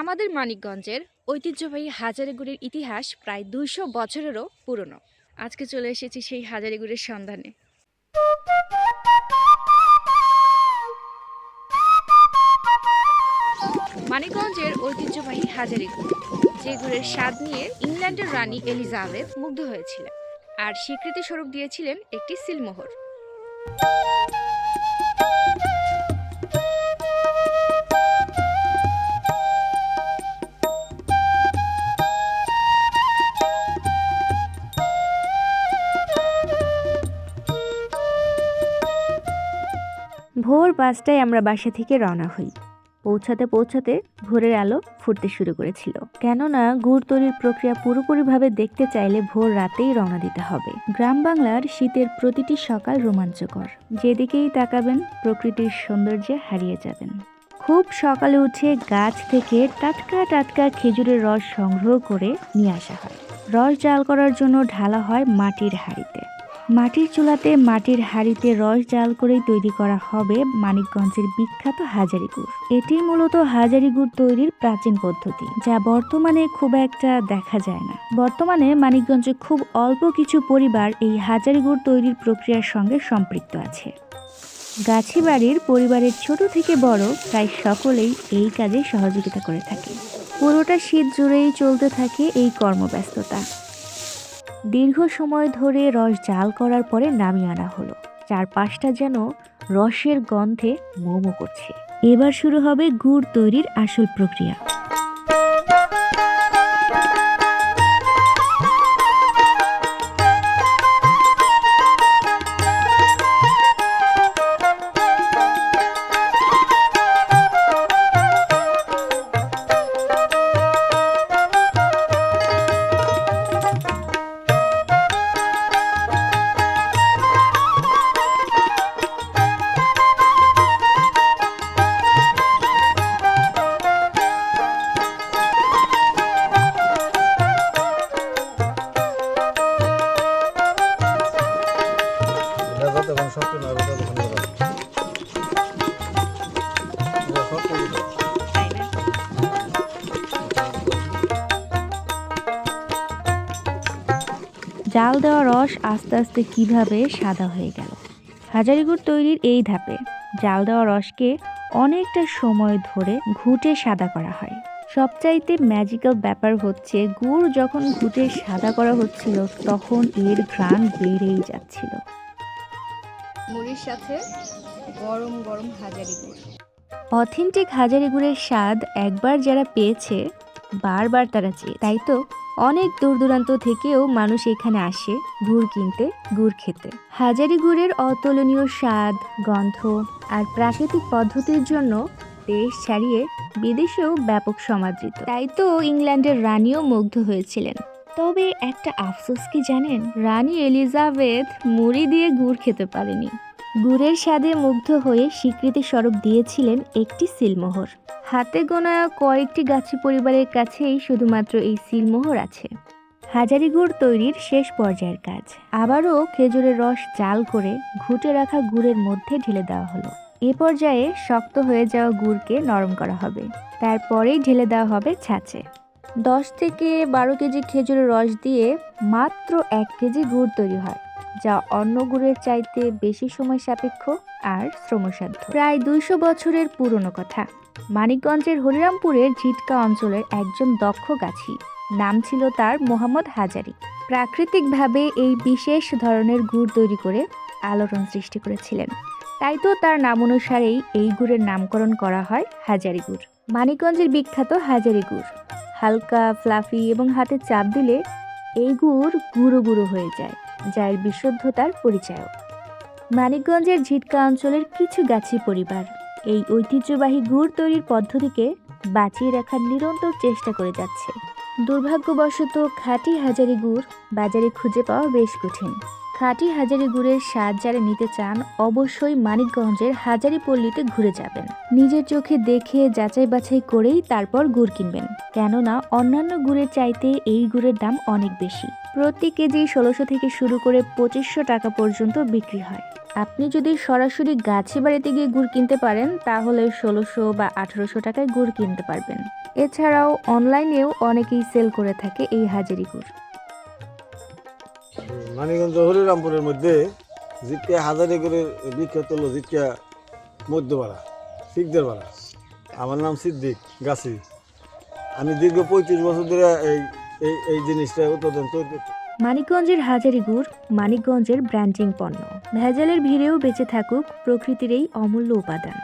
আমাদের মানিকগঞ্জের ঐতিহ্যবাহী হাজারিগুড়ের ইতিহাস প্রায় দুইশো বছরেরও পুরনো। আজকে চলে এসেছি সেই হাজারিগুড়ের সন্ধানে। মানিকগঞ্জের ঐতিহ্যবাহী হাজারিগুড়, যে গুড়ের স্বাদ নিয়ে ইংল্যান্ডের রানী এলিজাবেথ মুগ্ধ হয়েছিলেন, আর স্বীকৃতি স্বরূপ দিয়েছিলেন একটি সিলমোহর। ভোর পাঁচটায় আমরা বাসা থেকে রওনা হই। পৌঁছাতে পৌঁছাতে ভোরের আলো ফুটতে শুরু করেছিল। কেননা গুড় তৈরির প্রক্রিয়া পুরোপুরিভাবে দেখতে চাইলে ভোর রাতেই রওনা দিতে হবে। গ্রাম বাংলার শীতের প্রতিটি সকাল রোমাঞ্চকর। যেদিকেই তাকাবেন, প্রকৃতির সৌন্দর্যে হারিয়ে যাবেন। খুব সকালে উঠে গাছ থেকে টাটকা টাটকা খেজুরের রস সংগ্রহ করে নিয়ে আসা হয়। রস জাল করার জন্য ঢালা হয় মাটির হাঁড়িতে। মাটির চুলাতে মাটির হাঁড়িতে রস জাল করেই তৈরি করা হবে মানিকগঞ্জের বিখ্যাত হাজারি গুড়। এটি মূলত হাজারি গুড় তৈরির প্রাচীন পদ্ধতি, যা বর্তমানে খুব একটা দেখা যায় না। বর্তমানে মানিকগঞ্জে খুব অল্প কিছু পরিবার এই হাজারি গুড় তৈরির প্রক্রিয়ার সঙ্গে সম্পৃক্ত আছে। গাছিবাড়ির পরিবারের ছোট থেকে বড় প্রায় সকলেই এই কাজে সহযোগিতা করে থাকে। পুরোটা শীত জুড়েই চলতে থাকে এই কর্মব্যস্ততা। দীর্ঘ সময় ধরে রস জাল করার পরে নামিয়ে আনা হলো। চারপাশটা যেন রসের গন্ধে মোমো করছে। এবার শুরু হবে গুড় তৈরির আসল প্রক্রিয়া। জাল দেওয়া রস আস্তে আস্তে কীভাবে সাদা হয়ে গেল। হাজারি গুড় তৈরির এই ধাপে জাল দেওয়া রসকে অনেকটা সময় ধরে ঘুটে সাদা করা হয়। সবচাইতে ম্যাজিক্যাল ব্যাপার হচ্ছে গুড় যখন ঘুটে সাদা করা হচ্ছিল তখন এর ঘ্রাণ বেড়েই যাচ্ছিল। মুড়ির সাথে গরম গরম হাজারি গুড় অথেন্টিক হাজারি গুড়ের স্বাদ একবার যারা পেয়েছে বারবার তারা চেয়ে তাই তো অনেক দূর দূরান্ত থেকেও মানুষ এখানে আসে গুড় কিনতে, গুড় খেতে। হাজারি গুড়ের অতুলনীয় স্বাদ, গন্ধ আর প্রাকৃতিক পদ্ধতির জন্য দেশ ছাড়িয়ে বিদেশেও ব্যাপক সমাদৃত। তাই তো ইংল্যান্ডের রানীও মুগ্ধ হয়েছিলেন। তবে একটা আফসোস কি জানেন? রানী এলিজাবেথ মুড়ি দিয়ে গুড় খেতে পারেনি। গুড়ের স্বাদে মুগ্ধ হয়ে স্বীকৃতি স্বরূপ দিয়েছিলেন একটি সিলমোহর। হাতে গোনা কয়েকটি গাছি পরিবারের কাছেই শুধুমাত্র এই সিলমোহর আছে। হাজারি গুড় তৈরির শেষ পর্যায়ের কাজ। আবারও খেজুরের রস জাল করে ঘুটে রাখা গুড়ের মধ্যে ঢেলে দেওয়া হলো। এ পর্যায়ে শক্ত হয়ে যাওয়া গুড়কে নরম করা হবে। তারপরেই ঢেলে দেওয়া হবে ছাঁচে। দশ থেকে বারো কেজি খেজুরের রস দিয়ে মাত্র এক কেজি গুড় তৈরি হয়। যা অন্য গুড়ের চাইতে বেশি সময় সাপেক্ষ আর শ্রমসাধ্য। প্রায় দুইশো বছরের পুরনো কথা। মানিকগঞ্জের হরিরামপুরের ঝিটকা অঞ্চলের একজন দক্ষ গাছি। নাম ছিল তার মোহাম্মদ হাজারি। প্রাকৃতিকভাবে এই বিশেষ ধরনের গুড় তৈরি করে আলোড়ন সৃষ্টি করেছিলেন। তাই তো তার নাম অনুসারেই এই গুড়ের নামকরণ করা হয় হাজারি গুড়। মানিকগঞ্জের বিখ্যাত হাজারি গুড়। হালকা, ফ্লাফি এবং হাতে চাপ দিলে এই গুড় গুঁড়ো গুঁড়ো হয়ে যায়। যা এর বিশুদ্ধতার পরিচায়ক। মানিকগঞ্জের ঝিটকা অঞ্চলের কিছু গাছি পরিবার এই ঐতিহ্যবাহী গুড় তৈরির পদ্ধতিকে বাঁচিয়ে রাখার নিরন্তর চেষ্টা করে যাচ্ছে। দুর্ভাগ্যবশত খাঁটি হাজারি গুড় বাজারে খুঁজে পাওয়া বেশ কঠিন। খাঁটি হাজারি গুড়ের স্বাদ যারা নিতে চান, অবশ্যই মানিকগঞ্জের হাজারি পল্লীতে ঘুরে যাবেন। নিজের চোখে দেখে, যাচাই বাছাই করেই তারপর গুড় কিনবেন। কেননা, অন্যান্য গুড়ের চাইতে এই গুড়ের দাম অনেক বেশি। প্রতি কেজি ষোলোশো থেকে শুরু করে পঁচিশশো টাকা পর্যন্ত বিক্রি হয়। আপনি যদি সরাসরি গাছি বাড়িতে গিয়ে গুড় কিনতে পারেন, তাহলে ষোলোশো বা আঠারোশো টাকায় গুড় কিনতে পারবেন। এছাড়াও অনলাইনেও অনেকেই সেল করে থাকে এই হাজারি গুড়। মানিগঞ্জ হরিরামপুরের মধ্যে জিটকা হাজারে করে বিখ্যাত হলো জিটকা মধ্যপাড়া শিখদের পাড়া আমার নাম সিদ্দিক গাছি। আমি দীর্ঘ পঁয়ত্রিশ বছর ধরে এই এই এই জিনিসটা উৎপাদন তৈরি করছি মানিকগঞ্জের হাজারি গুড় মানিকগঞ্জের ব্র্যান্ডিং পণ্য। ভেজালের ভিড়েও বেঁচে থাকুক প্রকৃতির এই অমূল্য উপাদান।